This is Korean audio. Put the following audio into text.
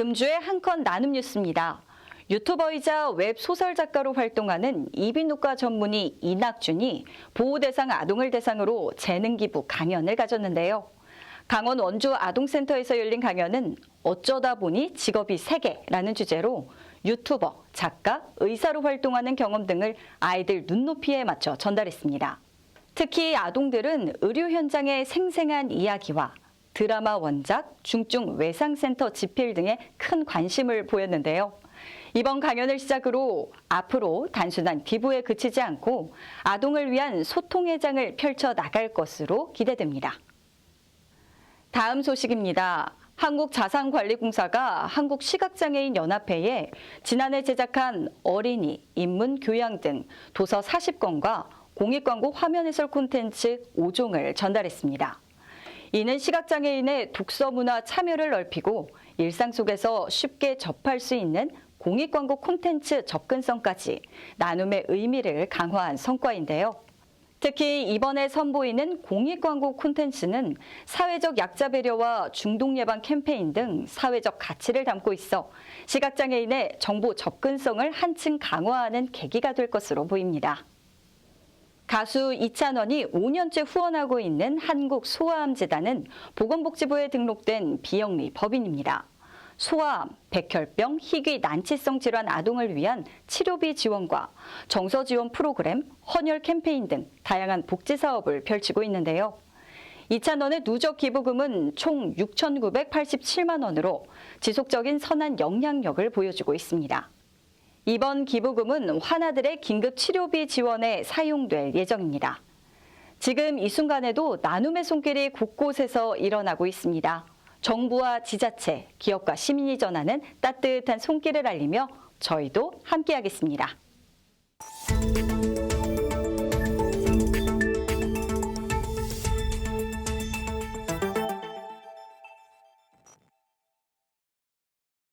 금주의 한건 나눔 뉴스입니다. 유튜버이자 웹 소설 작가로 활동하는 이비인후과 전문의 이낙준이 보호 대상 아동을 대상으로 재능 기부 강연을 가졌는데요. 강원 원주 아동센터에서 열린 강연은 어쩌다 보니 직업이 세개라는 주제로 유튜버, 작가, 의사로 활동하는 경험 등을 아이들 눈높이에 맞춰 전달했습니다. 특히 아동들은 의료 현장의 생생한 이야기와 드라마 원작, 중증 외상센터 집필 등에 큰 관심을 보였는데요. 이번 강연을 시작으로 앞으로 단순한 기부에 그치지 않고 아동을 위한 소통의 장을 펼쳐 나갈 것으로 기대됩니다. 다음 소식입니다. 한국자산관리공사가 한국시각장애인 연합회에 지난해 제작한 어린이, 인문, 교양 등 도서 40권과 공익광고 화면 해설 콘텐츠 5종을 전달했습니다. 이는 시각장애인의 독서 문화 참여를 넓히고 일상 속에서 쉽게 접할 수 있는 공익 광고 콘텐츠 접근성까지 나눔의 의미를 강화한 성과인데요. 특히 이번에 선보이는 공익 광고 콘텐츠는 사회적 약자 배려와 중독 예방 캠페인 등 사회적 가치를 담고 있어 시각장애인의 정보 접근성을 한층 강화하는 계기가 될 것으로 보입니다. 가수 이찬원이 5년째 후원하고 있는 한국 소아암재단은 보건복지부에 등록된 비영리 법인입니다. 소아암, 백혈병, 희귀 난치성 질환 아동을 위한 치료비 지원과 정서 지원 프로그램, 헌혈 캠페인 등 다양한 복지 사업을 펼치고 있는데요. 이찬원의 누적 기부금은 총 6,987만 원으로 지속적인 선한 영향력을 보여주고 있습니다. 이번 기부금은 환아들의 긴급 치료비 지원에 사용될 예정입니다. 지금 이 순간에도 나눔의 손길이 곳곳에서 일어나고 있습니다. 정부와 지자체, 기업과 시민이 전하는 따뜻한 손길을 알리며 저희도 함께하겠습니다.